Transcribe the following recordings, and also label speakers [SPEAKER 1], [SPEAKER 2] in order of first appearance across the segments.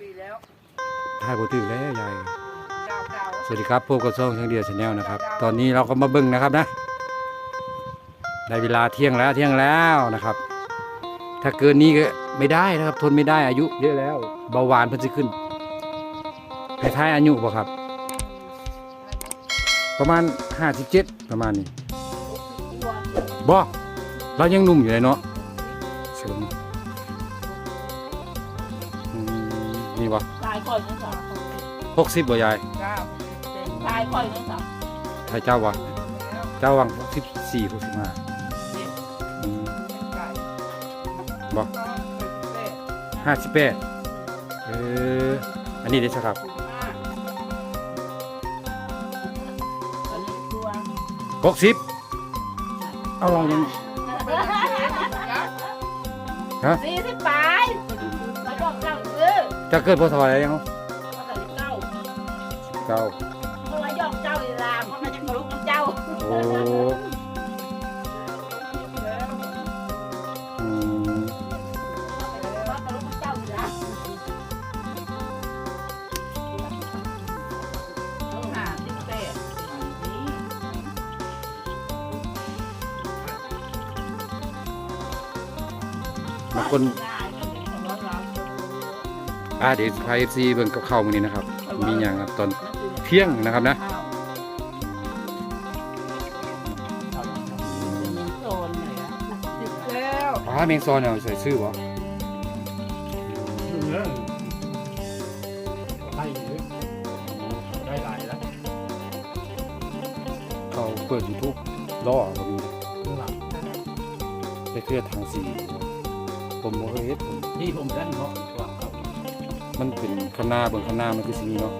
[SPEAKER 1] ปีแล้ว
[SPEAKER 2] ถ่ายบ่ถือแล้วยาย
[SPEAKER 1] เก่าเก่า
[SPEAKER 2] สวัสดีครับพบกับช่องช่างเดียวชาแนลนะครับ ตอนนี้เราก็มาเบิ่งนะครับนะได้เวลาเที่ยงแล้วเที่ยงแล้วนะครับ ถ้าเกินนี้ก็ไม่ได้นะครับ ทนไม่ได้อายุ เยอะแล้วเบาหวานเพิ่นสิขึ้นให้ท้ายอายุบ่ครับ ประมาณ57ประมาณนี้บ่เรายังหนุ่มอยู่เลยเนาะ บ่
[SPEAKER 3] ตายก่อนนะจ๊ะ
[SPEAKER 2] 60บ่ยาย
[SPEAKER 1] เก้า
[SPEAKER 3] ตายก่อนนะจ๊ะ
[SPEAKER 2] ให้เจ้าบ่
[SPEAKER 1] แล้ว
[SPEAKER 2] เจ้าวัง64 65อืม
[SPEAKER 1] ไก่
[SPEAKER 2] บ่
[SPEAKER 1] ก็เคยเป็นเต้
[SPEAKER 2] ห้าสิบแปดเอออันนี้ได้สักครับ
[SPEAKER 1] สิบห้า
[SPEAKER 3] อันนี้ตัว
[SPEAKER 2] หกสิบเอาลองยังฮะ
[SPEAKER 3] สี่สิบปลาย จะ
[SPEAKER 2] เกิดพอถอยยัง
[SPEAKER 3] มาใส่เจ้า
[SPEAKER 2] เก้า
[SPEAKER 3] เพราะว่าหยอกเจ้าอีลาเพราะมันจะกระลุกน้ำเจ้า
[SPEAKER 2] โอ้
[SPEAKER 1] แล้ว
[SPEAKER 2] อืม
[SPEAKER 3] เพราะกระลุกน้ำเจ้าอีลา
[SPEAKER 1] ต้องหาสิบเต้นี่
[SPEAKER 2] บางคน
[SPEAKER 3] ง่ายมันเป็นของเรา
[SPEAKER 2] อ่าเดี๋ยวพาเอฟซีเบิ่งกับข้าวมื้อนี้นะครับ มีอย่างครับตอนเที่ยงนะครับนะ
[SPEAKER 3] โซนเลยอะ
[SPEAKER 1] สิบแล้ว
[SPEAKER 2] อ๋อแมงซอนเนี่ยใส่ชื่อบ่
[SPEAKER 4] ได้เยอะได้หลายแล้ว
[SPEAKER 2] เขาเปิดยูทูบล่อก็มี
[SPEAKER 4] ข้างหลัง
[SPEAKER 2] ได้เทื่อทางสีผมบ่เคยเฮ็ดผม
[SPEAKER 4] ที่ผมด้านเนาะว่าเขา
[SPEAKER 2] มันเป็นข้างหน้าเบิ่งข้างหน้ามันคือสิมีเนาะ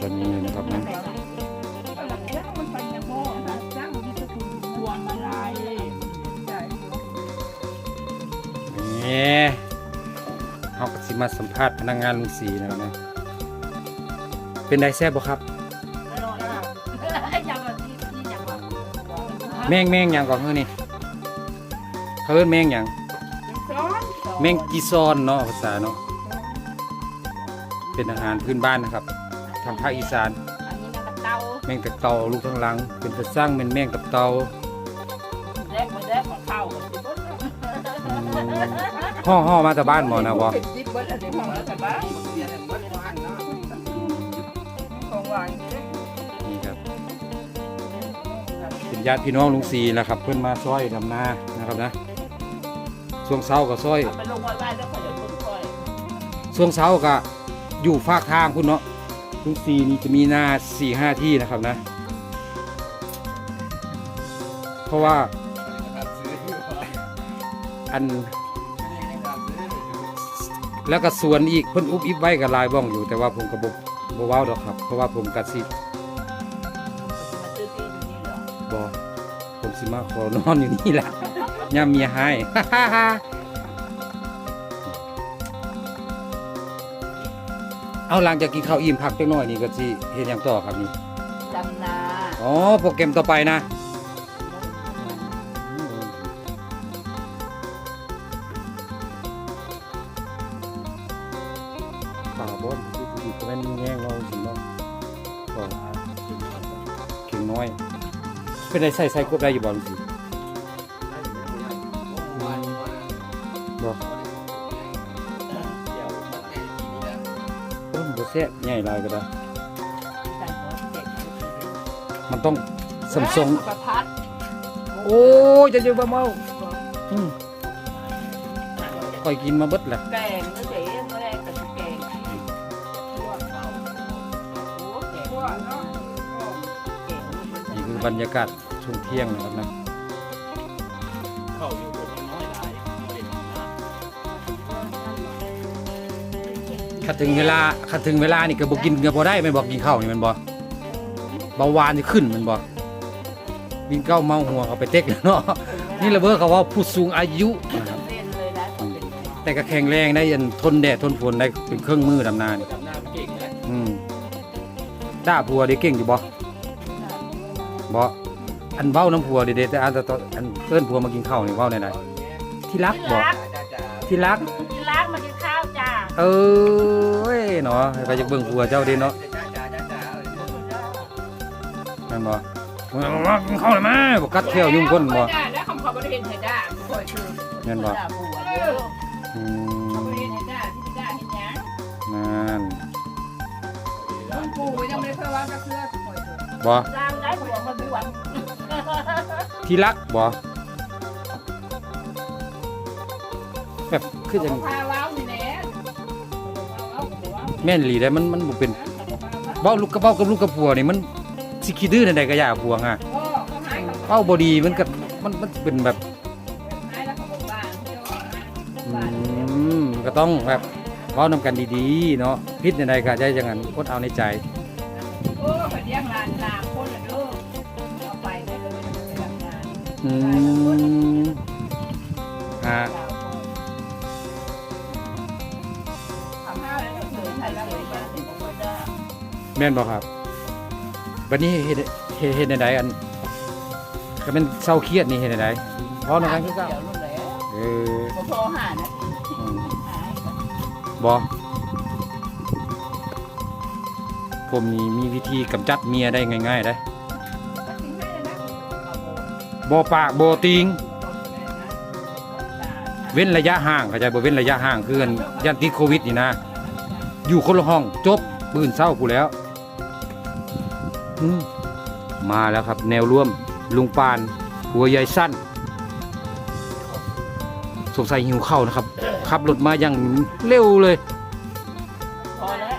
[SPEAKER 2] ตอนนี้นะครับนะ
[SPEAKER 1] นี่
[SPEAKER 2] เฮาก็สิมาสัมภาษณ์พนักงานลุงศรีนะครับนะเป็นไดแซ่บบ่ครับ
[SPEAKER 3] แม
[SPEAKER 2] งแมงหยังก่อนเฮ้อนี่เขาเอิ้นแมงหยัง
[SPEAKER 1] ซ้อน
[SPEAKER 2] แมงจีซอนเนาะภาษาเนาะเป็นอาหารพื้นบ้านนะครับทางภาคอีสาน
[SPEAKER 3] อันนี้นะเตา
[SPEAKER 2] แมงตะเตาลูกทั้งหลัง เป็นตะสร้างเป็นแมงตะเตา
[SPEAKER 3] แรกมาแรกของเข้า
[SPEAKER 2] อืมห่อห่อมาแต่บ้านหมอนะบ่
[SPEAKER 1] เป็นจิ๊บเบิ้ลอะไรของแล้วแต่บ้านของหวานเนี่ย
[SPEAKER 2] นี่ ญาติพี่น้องลุงศรีนะครับ เพิ่อนมาซอยดำนานะครับนะช่วงเช้าก็ซอย
[SPEAKER 3] เอาไปลงไว้บ้านแล้วขอยวคนคอย
[SPEAKER 2] ช่วงเช้าก็อยู่ฝากทางคุณเนาะลุงศรีนี่จะมีนาสี่ห้าที่นะครับนะ เพราะว่าอันแล้วก็สวนอีกเพิ่นอุบอิบไว้กับลายบ้องอยู่แต่ว่าผมก็บ่บ่เว้าดอกครับ เพราะว่าผมก็สิ
[SPEAKER 3] มาซื้
[SPEAKER 2] มสิมาขอนอนอยู่นี่แหละยามเมียหายเอาหลังจากกินข้าวอิ่มพักจักหน่อยนี่ก็สิเฮ็ดหยังต่อครับนี่
[SPEAKER 3] ดำนา
[SPEAKER 2] อ๋อ โปรแกรมต่อไปนะ เป็นได้ใส่ใส่กบได้อยู่บ่สิบ่ต้นบ่แซ่บใหญ่หลายก็ได้
[SPEAKER 3] แต่หัวเด็ก
[SPEAKER 2] มันต้องสมทรง
[SPEAKER 3] ประพัด
[SPEAKER 2] โอ้ยจะเจอบ่เมาอืมค่อยกินมาเบิดแหละ
[SPEAKER 3] แกงนั่น บ
[SPEAKER 2] รรยากาศช่วงเที่ยงนะครับนะ
[SPEAKER 4] เข้าอยู่คนน้อยหลายไม่ได้ทำงาน
[SPEAKER 2] ถ้าถึงเวลาถ้าถึงเวลานี่ก็บ่กินก็บ่ได้แม่นบ่กินข้าวนี่แมันบ่เบาหวานจะขึ้นแมันบ่กินข้าวเมาหัวเขาไปเต็กแล้วเนาะนี่ระเบ้อเขาว่าผู้สูงอายุนะครับ
[SPEAKER 3] เล่นเลยนะเป็นไง
[SPEAKER 2] แต่ก็แข็งแรงได้ยันทนแดดทนฝนได้เป็นเครื่องมือดำนานี่
[SPEAKER 4] ทำงานเก่งนะ
[SPEAKER 2] อืมด่าผัวได้เก่งอยู่บ่ บ่อันเว้าน้ำผัวเด็ดๆแต่อันตอนอันเอิ้นผัวมากินข้าวนี่เว้าไหนๆที่รักบ่ที่รัก
[SPEAKER 3] กินล้างมากินข้าวจ้า
[SPEAKER 2] เอ้ยเนาะไปจากเบิ่งผัวเจ้าเด้เนาะนั่นบ่มากินข้าวเลยแม่บ่กัดแขวยุ่งก้นบ่
[SPEAKER 3] แล้วคำขอบริเห็นไทยด้าคอยคือ
[SPEAKER 2] แม่นบ่
[SPEAKER 3] ด่าผัวเด้อ
[SPEAKER 2] อื
[SPEAKER 3] เขาบ
[SPEAKER 2] ม
[SPEAKER 3] ริเห็นไทยด้าที่ด้าเห็นยัง
[SPEAKER 2] นั่น
[SPEAKER 1] คุณปู่ยังไม่ได้เคยว่ากระเทือกคอ ยเถอะ
[SPEAKER 2] บ่
[SPEAKER 3] สร้างได้ผัวมาบวช
[SPEAKER 2] ที่รักบ่แบบคือจัง
[SPEAKER 1] พาว้านี่แล้วว้าว
[SPEAKER 2] แม่นหลีได้มันมันบ่เป็นเว้าลูกกับเว้ากับลูกกับผัวนี่มันสิขี้ดื้อนั่นใดก็อย่าผัวฮะ
[SPEAKER 1] ก็เบ้า
[SPEAKER 2] บ่ดีมันก็มันมันเป็นแบบ
[SPEAKER 1] ก็
[SPEAKER 2] ต้องแบบเว้านำกันดีๆเนาะพิษในใดก็จะอย่างนั้นอดเอาในใจ
[SPEAKER 1] อืม
[SPEAKER 2] ฮะ
[SPEAKER 1] แม่
[SPEAKER 2] นบ่ครับวันนี้เฮ็ดเฮ็ดเฮ็ดในใดอันก็เป็นเศร้าเครียดนี่เฮ็ดในใดเพราะในการคือเก่า
[SPEAKER 3] เดี๋ยวรุ่นแล้ว
[SPEAKER 2] เออ
[SPEAKER 3] พอหานะ
[SPEAKER 2] อืม
[SPEAKER 3] หา
[SPEAKER 2] บ่ผมนี่มีวิธีกำจัดเมียได้ง่ายๆได้ บปากโบติง เว้นระยะห่างเข้าใจบ่เว้นระยะห่างคือกันยันติดโควิดนี่นะ อยู่คนละห้องจบปืนเศร้ากูแล้วอืมมาแล้วครับ แนวร่วมลุงปาน หัวใหญ่สั้น สงสัยหิวข้าวนะครับขับรถมาอย่างเร็วเลย
[SPEAKER 3] พอแล้ว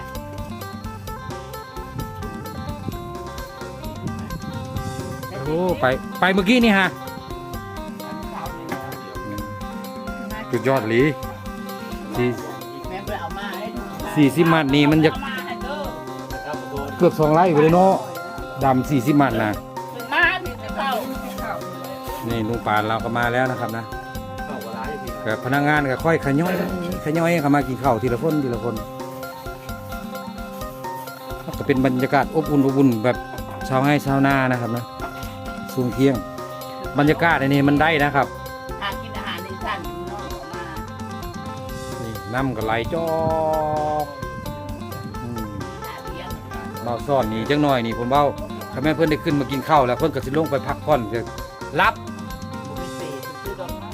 [SPEAKER 2] โอ้ไปไปเมื่อกี้นี่ฮะสุดยอดหลีสี่
[SPEAKER 3] แม่ไปเอามาให้ดู
[SPEAKER 2] สี่สิบมัดนี่มันจะ
[SPEAKER 3] เอามาให้เด้อ
[SPEAKER 2] เกือบสองไร่ไปเลยเนาะดำสี่สิบมัดนะ
[SPEAKER 3] ถึงมาถึงจะเข้า
[SPEAKER 2] นี่ลุงปานเราก็มาแล้วนะครับนะ
[SPEAKER 4] เข้าก็ร้ายอยู่พี่
[SPEAKER 2] กับพนักงานก็ค่อยขย่อยขย่อยเข้ามากินข้าวทีละคนทีละคนก็เป็นบรรยากาศอบอุ่นอบอุ่นแบบชาวไร่ชาวนานะครับนะ ช่วงเที่ยง บรรยากาศอันนี้มันได้นะครับ
[SPEAKER 3] ทานกินอาหารในสั่นอยู่เนอกออกมา
[SPEAKER 2] นี่น้ำก็ไหลจอกอืม
[SPEAKER 3] หาเลี้ยง
[SPEAKER 2] เบาซ่อนนี่จังหน่อยนี่ผมเบาถ้าแม่เพิ่นได้ขึ้นมากินข้าวแล้วเพิ่นก็สิลงไปพักผ่อนจะรับ
[SPEAKER 3] บุญเปย์ซื้อดอกไม้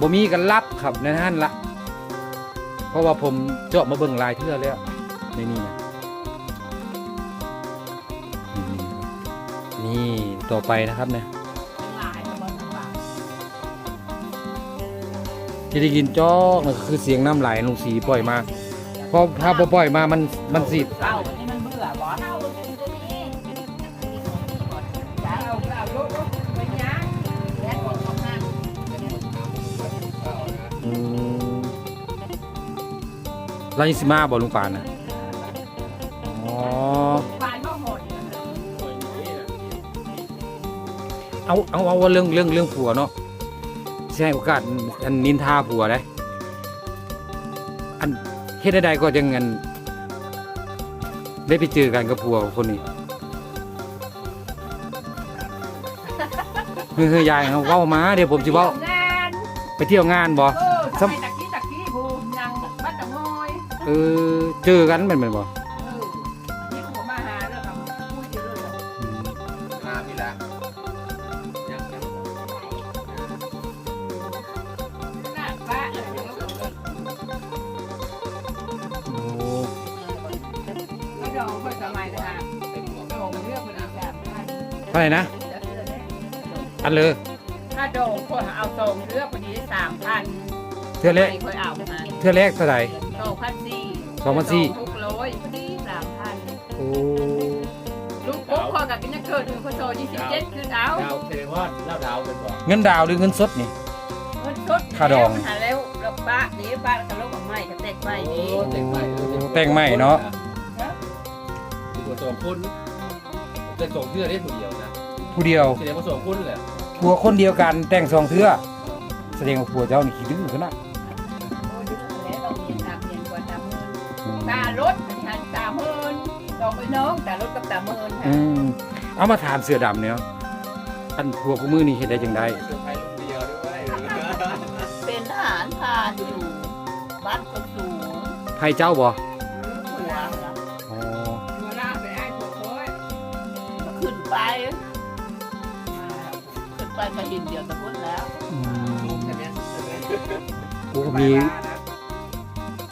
[SPEAKER 2] บ่มีกันรับครับในนั้นละเพราะว่าผมเจาะมาเบิ่งลายเทื่อแล้วในนี่นะนี่นี่ ต่อไปนะครับเนี่ย
[SPEAKER 3] ที่
[SPEAKER 2] ได้ยินจอกนะคือเสียงน้ำไหลลงสีปล่อยมาพอถ้าปล่อยมามันมันสิ
[SPEAKER 3] ดรา
[SPEAKER 1] ย
[SPEAKER 2] สิมาบอลุงปานนะ เอาเอาเอาว่าเรื่องเรื่องเรื่องผัวเนาะสิให้โอกาสอันนินทาผัวได้อันเฮ็ดใดๆก็จังงันได้ไปเจอกันกับผัวคนนี้เฮ้ยเฮ้ยยายเขาเว้ามาเดี๋ยวผมสิเว้างา
[SPEAKER 1] น
[SPEAKER 2] ไปเที่ยวงานบ่
[SPEAKER 1] เออทำไมตะกี้ตะกี้บูนางบ้านตะมอย
[SPEAKER 2] เออเจอกันแม่นแม่นบ่
[SPEAKER 1] เออที่ผมมาหาแล้วกับพูดเยอะเลย
[SPEAKER 2] อืม
[SPEAKER 4] มาพี่ละ
[SPEAKER 1] ท่า
[SPEAKER 2] ไหร่นะ อันเลย
[SPEAKER 1] ถ้าโดงคนเอาโดงเลือกพอดีสามพัน
[SPEAKER 2] เทื่อแรก
[SPEAKER 1] ไม่เคยเอามา
[SPEAKER 2] เทื่อแรกเท่าไหร่
[SPEAKER 1] โดงพันสี่
[SPEAKER 2] สองพันสี่
[SPEAKER 1] ทุกร้อยพอดีสามพัน
[SPEAKER 2] โอ้
[SPEAKER 1] ลูกปุ๊บพอกับกินนักเกิดหนึ่งคนโตยี่สิบเจ็ดคือเอา
[SPEAKER 4] ดาวเทเลว่าเล่าดาวเป็นบ่
[SPEAKER 2] เงินดาวหรือเงินสดนี่
[SPEAKER 1] เงินชด
[SPEAKER 2] ค่าดอง
[SPEAKER 1] หาแล้วแล้วป้านี่ป้ากับลูกของไม่กับเด็กไม่นี่
[SPEAKER 4] แต่งใหม่
[SPEAKER 2] แต่งใหม่เนาะ
[SPEAKER 4] ตัวสองคนแต่สองเทื่อได้ตัวเดียวนะ
[SPEAKER 2] ผู้เดียว
[SPEAKER 4] แสดงว่าสองคนแหละ
[SPEAKER 2] ผัวคนเดียวกันแต่งสองเทื่อแสดงว่าผัวเจ้านี่ขี้ดื้อขนาด
[SPEAKER 1] โอ้ยแล้วต้องมีสามเดือนกว่าสามหมื่น
[SPEAKER 2] อืม
[SPEAKER 1] ตารถหันสามหมื่นดอกไปน้องตารถกับสามหมื่น
[SPEAKER 2] อืมเอามาถามเสือดำเนี่ยอันพวกกูมือนี่เห็นได้จังได
[SPEAKER 4] เซอร์ไพรส์ลูกเดียวด้วย
[SPEAKER 3] เป็นทหารพรานอยู่บ้านคนสูง
[SPEAKER 2] ไผเจ้าบ่
[SPEAKER 1] ไปก็
[SPEAKER 3] เห็นเดียวตะพุ่นแล้ว
[SPEAKER 2] อืม
[SPEAKER 4] ใช่ไหมใช่ไหม
[SPEAKER 2] โอ้มี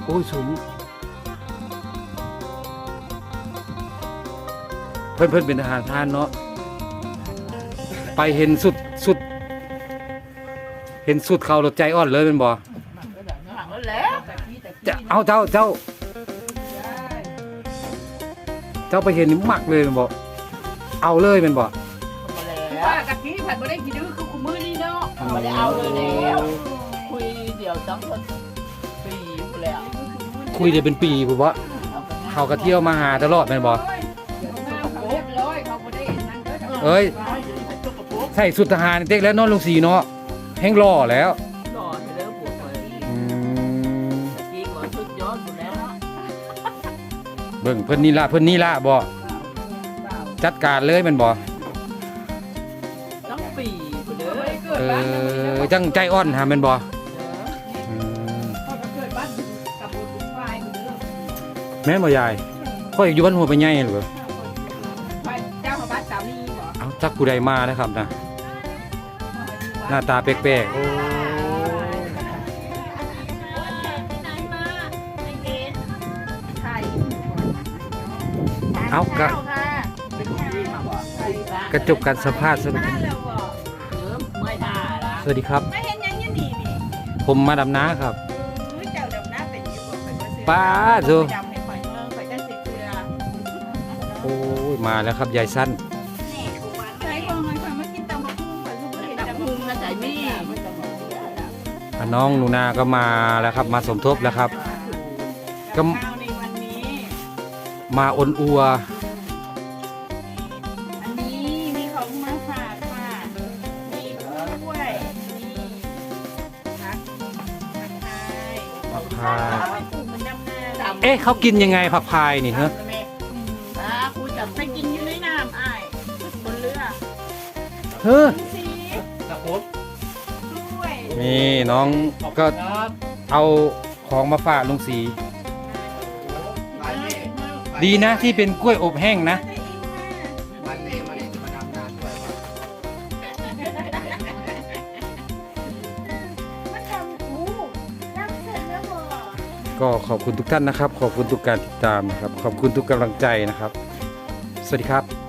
[SPEAKER 2] โอ้ยสูงเพิ่นเพิ่นเป็นทหารพรานเนาะไปเห็นสุดสุด เห็นสุดเขารถใจอ่อนเลยแมันบ่
[SPEAKER 3] หลังแล้ว
[SPEAKER 1] แต่ที่แต่ที่
[SPEAKER 2] จะเอาเจ้าเจ้า เจ้าไปเห็นนี่มักเลยแมันบ่เอาเลยแมันบ่
[SPEAKER 1] ผัดบ่ได้กินดื้อคือคุมือนี่เนาะ
[SPEAKER 3] ไม่ได้เอาเลยแล้วคุยเดี๋ยวต้องคนปีกูแล้ว
[SPEAKER 2] คุยได้เป็นปีผมว่าเขาก็เที่ยวมาหาตลอดแม่นบ่
[SPEAKER 1] เขาเรียบร้อยเขาบ่ได้นั่นก็จะ
[SPEAKER 2] เอ้ย
[SPEAKER 3] จุกกระปุก
[SPEAKER 2] ใส่สุดทหารเต็กแล้วนอนลงสีเนาะแห้งหล่อแล้ว
[SPEAKER 3] นอนไปแล้วปวดไป
[SPEAKER 2] อืม
[SPEAKER 3] กีกว่าชุดยอดอยู่แล้ว
[SPEAKER 2] เบิ่งเพิ่นนี่ละเพิ่นนี่ละบ่จัดการเลยแมันบ่ จังใจอ่อนหาแม่นบ่อืม
[SPEAKER 1] เขาก็เกิดบ้านกับบุญฝ่ายเด้อ
[SPEAKER 2] แม่นบ่ยายข่อยอยู่บ้านหัวไปใหญ่หรือ
[SPEAKER 1] ฝ่ายเจ้าของบ้านสามีบ่
[SPEAKER 2] เอาจักผู้ใดมานะครับนะหน้าตาแปลกๆโอ้
[SPEAKER 1] ไทย
[SPEAKER 2] เอากะ
[SPEAKER 4] เป็นคนที่มาว่ะ
[SPEAKER 2] กระจบการสัมภาษณ์สวั สวัสดีครับ
[SPEAKER 1] ไม่เห็นยังยังดีนี่
[SPEAKER 2] ผมมาดำน้าครับ
[SPEAKER 1] คือเจ้าดำน้าเป็นอยู่บ่เป็นบ่ซื้อ
[SPEAKER 2] ป้าโซ
[SPEAKER 1] ดำให้ข่อยเมืองข่อยจังสิเกลือ
[SPEAKER 2] โอ้ยมาแล้วครับยายสั้น
[SPEAKER 1] ใช้ของมันข่อยมากินตำบักหุ่งข่อยคือบ่เห็น
[SPEAKER 3] จับ
[SPEAKER 1] ตำบัก
[SPEAKER 3] พุ
[SPEAKER 1] หุ่
[SPEAKER 3] ง
[SPEAKER 1] ง
[SPEAKER 3] นะใจมี่
[SPEAKER 2] อะน้องหนูนาก็มาแล้วครับ มาสมทบแล้วครับ ก็
[SPEAKER 1] ข้าวในวันนี้
[SPEAKER 2] มาอนอัว พาย
[SPEAKER 1] เอาไปปลูกเหมือนดำนาเลย
[SPEAKER 2] เอ๊ะเขากินยังไงผักพายนี่ฮะ
[SPEAKER 3] อ่ากูจับ
[SPEAKER 1] ไปกินอยู่ในน้ำอ้ายบนเรือ
[SPEAKER 2] เฮ้อ
[SPEAKER 1] สี
[SPEAKER 4] ตะโพด
[SPEAKER 1] กล้วย
[SPEAKER 2] นี่น้องก็
[SPEAKER 4] ครับ
[SPEAKER 2] เอาของมาฝากลุงสี
[SPEAKER 4] ร้านนี้
[SPEAKER 2] ดีนะที่เป็นกล้วยอบแห้งนะ
[SPEAKER 4] ร้
[SPEAKER 2] ก็ขอบคุณทุกท่านนะครับ ขอบคุณทุกการติดตามนะครับ ขอบคุณทุกกำลังใจนะครับ สวัสดีครับ